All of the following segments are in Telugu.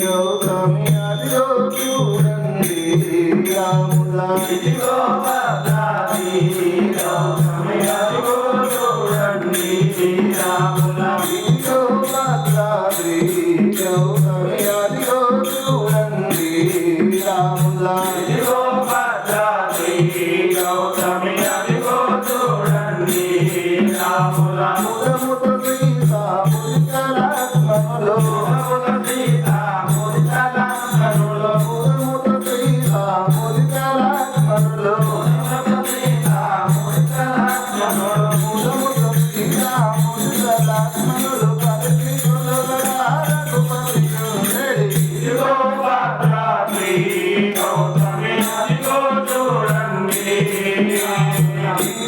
గౌతమి అదిగో చూడండి రాముల happy.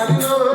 గౌతమి అదిగో